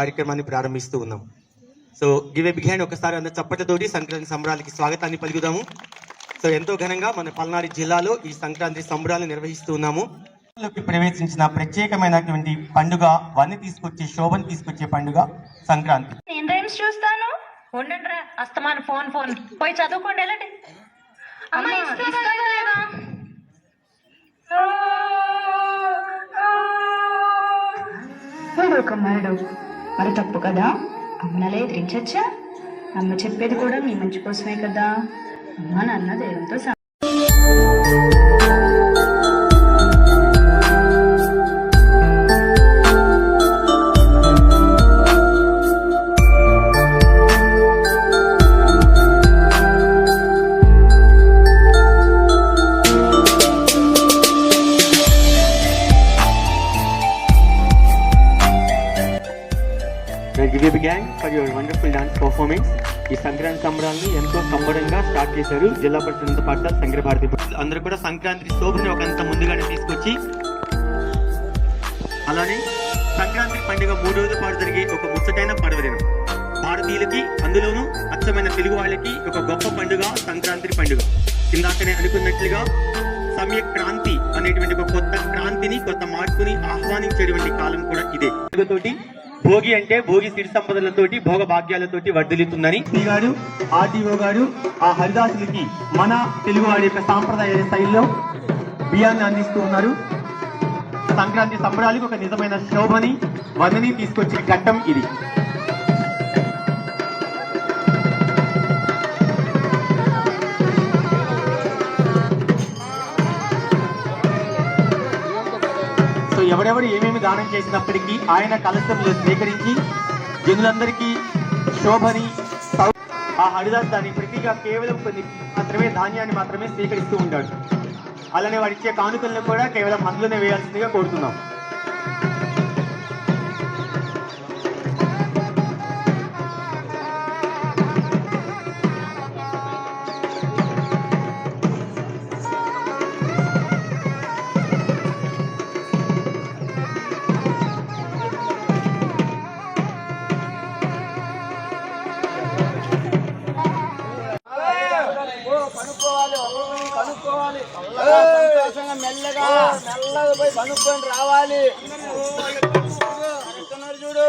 కార్యక్రమాన్ని ప్రారంభిస్తూ ఉన్నాం. So give a big hand ఒకసారి అందరు చప్పట్లతోటి సంక్రాంతి సంబరాలకి స్వాగతాన్ని పలుకుదాము. సో ఎంతో ఘనంగా మన పల్నాడు జిల్లాలో ఈ సంక్రాంతి సంబరాలు నిర్వహిస్తూ ఉన్నాము. ప్రవేశించిన ప్రత్యేకమైనటువంటి పండుగ వన్ని తీసుకొచ్చే శోభను తీసుకొచ్చే పండుగ సంక్రాంతి. నేను రైమ్స్ చూస్తాను. ఉండండి రా అస్తమాను ఫోన్ ఫోన్. పోయి చదువుకోండి వెళ్ళండి. అమ్మ లేదా? ఒక మరి తప్పు కదా? అమ్మనలే ఎదిరించచ్చా? అమ్మ చెప్పేది కూడా మీ మంచి కోసమే కదా? అమ్మ నాన్న దేవునితో సమానం. Gang a for your wonderful dance performance ఈ సంక్రాంతి సంబరాలను ఎంతో సంబరంగా స్టార్ట్ చేశారు. జిల్లా పరిషత్ పాఠశాల సంగ్రభారతి అందరూ కూడా సంక్రాంతి శోభని ఒకంత ముందుగానే తీసుకొచ్చి అలానే సంక్రాంతి పండుగ మూడు రోజుల పాటు జరిగే ఒక ముచ్చటైన పర్వదినం. భారతీయులకి అందులోనూ అచ్చమైన తెలుగు వాళ్ళకి ఒక గొప్ప పండుగ సంక్రాంతి పండుగ. ఇందాకనే అనుకున్నట్లుగా సమయ క్రాంతి అనేటువంటి ఒక కొత్త క్రాంతిని కొత్త మార్పుని ఆహ్వానించేటువంటి కాలం కూడా ఇదే. తోటి భోగి అంటే భోగి సిరి సంపదలతోటి భోగ భాగ్యాలతోటి వర్ధిల్లుతుందని. శ్రీ గారు ఆర్టీఓ గారు ఆ హరిదాసులకి మన తెలుగు వాడి యొక్క సాంప్రదాయ శైలిలో బియ్యాన్ని అందిస్తూ ఉన్నారు. సంక్రాంతి సంబరాలకు ఒక నిజమైన శోభని వందని తీసుకొచ్చిన ఘట్టం ఇది. ఎవరెవరు ఏమేమి దానం చేసినప్పటికీ ఆయన కలశంలో స్వీకరించి జనులందరికీ శోభని ఆ హరిదాస్ దాని ప్రతిగా కేవలం కొన్ని మాత్రమే ధాన్యాన్ని మాత్రమే స్వీకరిస్తూ ఉంటాడు. అలానే వాడిచ్చే కానుకలను కూడా కేవలం అందులోనే వేయాల్సిందిగా కోరుతున్నాం. సంతోషంగా మెల్లగా మెల్లగా పోయి కనుక్కొని రావాలి చూడు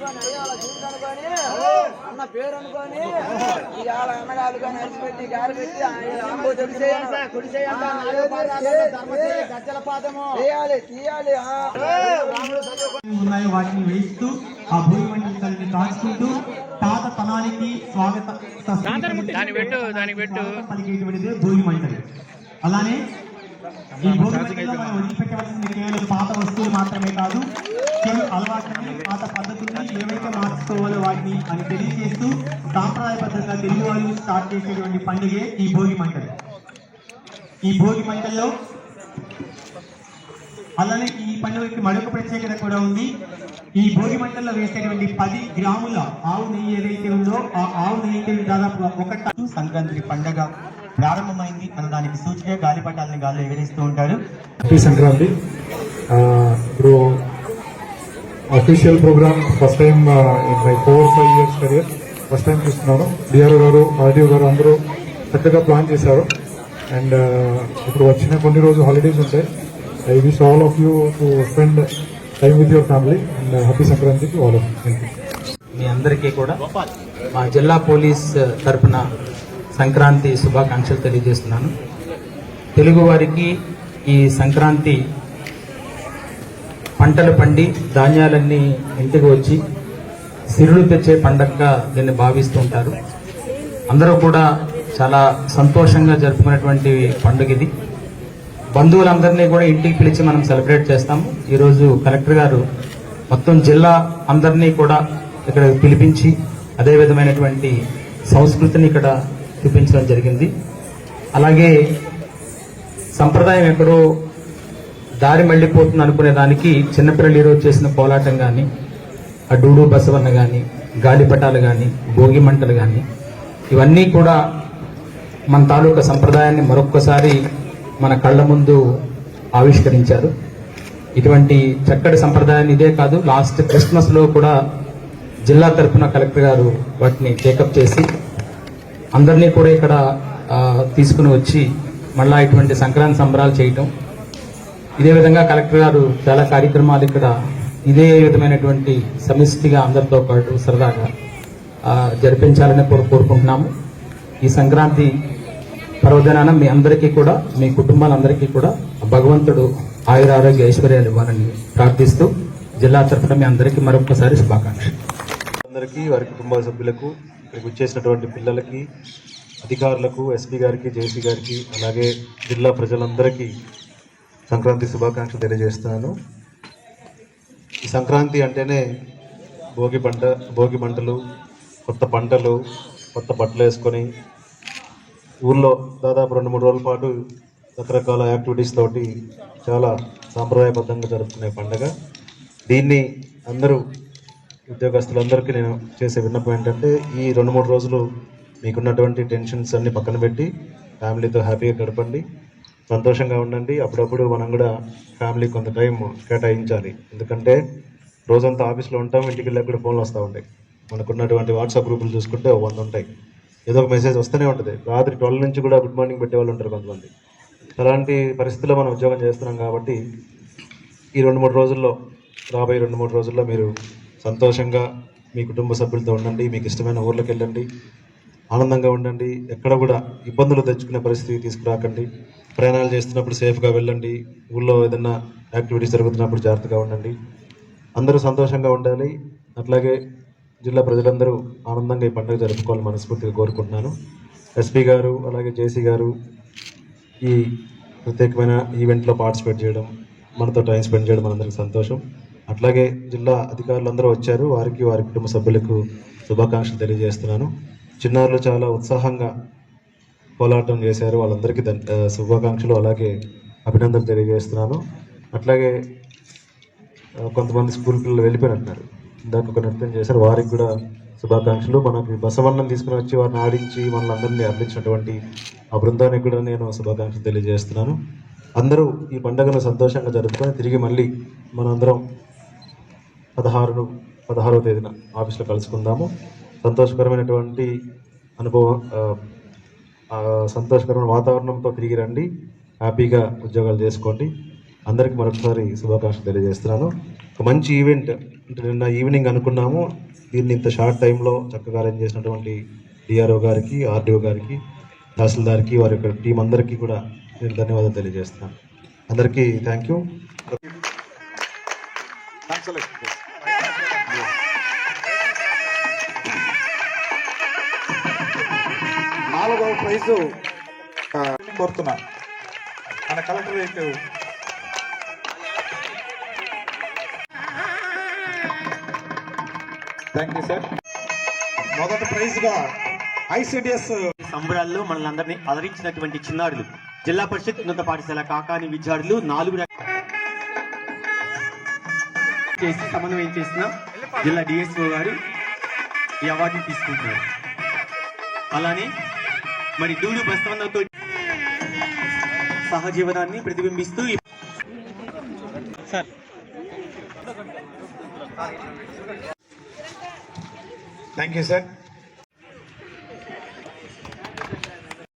అనుకొని అయ్యాల జీవితం అనుకొని అన్న పేరు అనుకొని ఇవాళ కానీ అరిచిపెట్టి గారు పెట్టి గజ్జల పాదము తీయాలి తీయాలి. ఉన్నాయో వాటిని వేస్తూ ఆ భూమి మండలిని కాల్చుకుంటూ పాత తనానికి స్వాగత పెట్టు పెట్టు పలికేటువంటిదే భూమి మండలి అలానే ఈ భూమి మనం వదిలిపెట్టవలసింది కేవలం పాత వస్తువులు మాత్రమే కాదు చెడు అలవాట్లని పాత పద్ధతుల్ని ఏవైతే మార్చుకోవాలో వాటిని అని తెలియజేస్తూ సాంప్రదాయబద్ధంగా తెలుగు వాళ్ళు స్టార్ట్ చేసేటువంటి పండుగే ఈ భోగి మంటలు. ఈ భోగి మంటల్లో అలానే ఈ పండుగకి మరొక ప్రత్యేకత కూడా ఉంది. ఈ భోగి మంటల్లో వేసేటువంటి పది గ్రాముల ఆవు నెయ్యి ఏదైతే ఉందో ఆ ఆవు నెయ్యికి దాదాపు ఒక సంక్రాంతి పండగ. ప్రారంభమైంది అన్న దానికి సూచిక గాలిపటాలని గాల్లో ఎగరేస్తూ ఉంటారు హ్యాపీ సంక్రాంతి ఇప్పుడు official programme first time in my four five years career first time చూస్తున్నాను. డిఆర్ఓ గారు ఆర్డీఓ గారు అందరూ చక్కగా ప్లాన్ చేశారు. అండ్ ఇప్పుడు వచ్చిన కొన్ని రోజు హాలిడేస్ ఉంటాయి. I wish all of you to spend time with your family and happy సంక్రాంతికి ఆల్ ఆఫ్ మీ అందరికీ కూడా మా జిల్లా పోలీస్ తరపున సంక్రాంతి శుభాకాంక్షలు తెలియజేస్తున్నాను. తెలుగువారికి ఈ సంక్రాంతి పంటలు పండి ధాన్యాలన్నీ ఇంటికి వచ్చి సిరులు తెచ్చే పండగగా దీన్ని భావిస్తూ ఉంటారు. అందరూ కూడా చాలా సంతోషంగా జరుపుకునేటువంటి పండుగ ఇది. బంధువులందరినీ కూడా ఇంటికి పిలిచి మనం సెలబ్రేట్ చేస్తాము ఈరోజు కలెక్టర్ గారు మొత్తం జిల్లా అందరినీ కూడా ఇక్కడ పిలిపించి అదే విధమైనటువంటి సంస్కృతిని ఇక్కడ చూపించడం జరిగింది. అలాగే సంప్రదాయం ఎక్కడో దారి మళ్ళీపోతుంది అనుకునే దానికి చిన్నపిల్లలు ఈరోజు చేసిన పోలాటం కానీ ఆ డూడు బసవన్న కానీ గాలిపటాలు కానీ భోగి మంటలు కానీ ఇవన్నీ కూడా మన తాలూకా సంప్రదాయాన్ని మరొక్కసారి మన కళ్ళ ముందు ఆవిష్కరించారు. ఇటువంటి చక్కటి సంప్రదాయాన్ని ఇదే కాదు లాస్ట్ క్రిస్మస్లో కూడా జిల్లా తరఫున కలెక్టర్ గారు వాటిని టేకప్ చేసి అందరినీ కూడా ఇక్కడ తీసుకుని వచ్చి మళ్ళా ఇటువంటి సంక్రాంతి సంబరాలు చేయటం. ఇదే విధంగా కలెక్టర్ గారు చాలా కార్యక్రమాలు ఇక్కడ ఇదే విధమైనటువంటి సమిష్టిగా అందరితో పాటు సరదాగా జరిపించాలని కోరు- కోరుకుంటున్నాము. ఈ సంక్రాంతి పర్వదినాన మీ అందరికీ కూడా మీ కుటుంబాలందరికీ కూడా భగవంతుడు ఆయుర ఆరోగ్య ఐశ్వర్యాలు ఇవ్వాలని ప్రార్థిస్తూ జిల్లా తరఫున మీ అందరికీ మరొకసారి శుభాకాంక్షలు. అందరికీ వారి కుటుంబ సభ్యులకు ఇక్కడికి వచ్చేసినటువంటి పిల్లలకి అధికారులకు ఎస్పీ గారికి జేసీ గారికి అలాగే జిల్లా ప్రజలందరికీ సంక్రాంతి శుభాకాంక్షలు తెలియజేస్తున్నాను ఈ సంక్రాంతి అంటేనే భోగి పంట భోగి మంటలు కొత్త పంటలు కొత్త బట్టలు వేసుకొని ఊళ్ళో దాదాపు రెండు మూడు రోజుల పాటు రకరకాల యాక్టివిటీస్ తోటి చాలా సాంప్రదాయబద్ధంగా జరుపుకునే పండగ. దీన్ని అందరూ ఉద్యోగస్తులందరికీ నేను చేసే విన్నపం ఏంటంటే ఈ రెండు మూడు రోజులు మీకున్నటువంటి టెన్షన్స్ అన్ని పక్కన పెట్టి ఫ్యామిలీతో హ్యాపీగా గడపండి సంతోషంగా ఉండండి. అప్పుడప్పుడు మనం కూడా ఫ్యామిలీ కొంత టైం కేటాయించాలి. ఎందుకంటే రోజంతా ఆఫీస్లో ఉంటాం ఇంటికి వెళ్ళాక కూడా ఫోన్లు వస్తూ ఉంటాయి. మనకున్నటువంటి వాట్సాప్ గ్రూపులు చూసుకుంటే వంద ఉంటాయి. ఏదో ఒక మెసేజ్ వస్తూనే ఉంటుంది. రాత్రి ట్వెల్వ్ నుంచి కూడా గుడ్ మార్నింగ్ పెట్టే వాళ్ళు ఉంటారు కొంతమంది. అలాంటి పరిస్థితుల్లో మనం ఉద్యోగం చేస్తున్నాం కాబట్టి ఈ రెండు మూడు రోజుల్లో రాబోయే రెండు మూడు రోజుల్లో మీరు సంతోషంగా మీ కుటుంబ సభ్యులతో ఉండండి మీకు ఇష్టమైన ఊర్లకు వెళ్ళండి ఆనందంగా ఉండండి ఎక్కడ కూడా ఇబ్బందులు తెచ్చుకునే పరిస్థితి తీసుకురాకండి ప్రయాణాలు చేస్తున్నప్పుడు సేఫ్గా వెళ్ళండి ఊళ్ళో ఏదైనా యాక్టివిటీస్ జరుగుతున్నప్పుడు జాగ్రత్తగా ఉండండి. అందరూ సంతోషంగా ఉండాలి. అట్లాగే జిల్లా ప్రజలందరూ ఆనందంగా ఈ పండుగ జరుపుకోవాలని మనస్ఫూర్తిగా కోరుకుంటున్నాను. ఎస్పీ గారు అలాగే జేసీ గారు ఈ ప్రత్యేకమైన ఈవెంట్లో పార్టిసిపేట్ చేయడం మనతో టైం స్పెండ్ చేయడం మనందరికీ సంతోషం. అట్లాగే జిల్లా అధికారులందరూ వచ్చారు. వారికి వారి కుటుంబ సభ్యులకు శుభాకాంక్షలు తెలియజేస్తున్నాను. చిన్నారులు చాలా ఉత్సాహంగా పోలాటం చేశారు. వాళ్ళందరికీ ద శుభాకాంక్షలు అలాగే అభినందనలు తెలియజేస్తున్నాను. అట్లాగే కొంతమంది స్కూల్ పిల్లలు వెళ్ళిపోయినట్టున్నారు. ఇందాక ఒక నృత్యం చేశారు. వారికి కూడా శుభాకాంక్షలు. మనకి బసవన్నం తీసుకుని వచ్చి వారిని ఆడించి మనల్ని అందరినీ అర్పించినటువంటి ఆ బృందానికి కూడా నేను శుభాకాంక్షలు తెలియజేస్తున్నాను. అందరూ ఈ పండుగను సంతోషంగా జరుపుకొని తిరిగి మళ్ళీ మనందరం పదహారును పదహారవ తేదీన ఆఫీస్లో కలుసుకుందాము. సంతోషకరమైనటువంటి అనుభవం సంతోషకరమైన వాతావరణంతో తిరిగి రండి. హ్యాపీగా ఉద్యోగాలు చేసుకోండి. అందరికీ మరొకసారి శుభాకాంక్షలు తెలియజేస్తున్నాను. ఒక మంచి ఈవెంట్ అంటే నిన్న ఈవినింగ్ అనుకున్నాము. దీన్ని ఇంత షార్ట్ టైంలో చక్కగా అరేంజ్ చేసినటువంటి డిఆర్ఓ గారికి ఆర్డీఓ గారికి తహసీల్దార్కి వారి యొక్క టీం అందరికీ కూడా నేను ధన్యవాదాలు తెలియజేస్తున్నాను. అందరికీ థ్యాంక్ యూ. నాలుగవ ప్రైజు. ఆ, కోరుతున్నా మన కలెక్టరేట్ థ్యాంక్ యూ సార్ మొదటి ప్రైజ్గా ఐసిడిఎస్ సంబరాల్లో మనల్ని అందరినీ అలరించినటువంటి చిన్నారులు. జిల్లా పరిషత్ ఉన్నత పాఠశాల కాకాని విద్యార్థులు నాలుగు రక- చేసి సమన్వయం చేసిన జిల్లా డిఎస్ఓ గారు ఈ అవార్డుని తీసుకుంటున్నారు. అలానే మరి డూడు బస్తవన్నతో సహజీవనాన్ని ప్రతిబింబిస్తూ థ్యాంక్ యూ సార్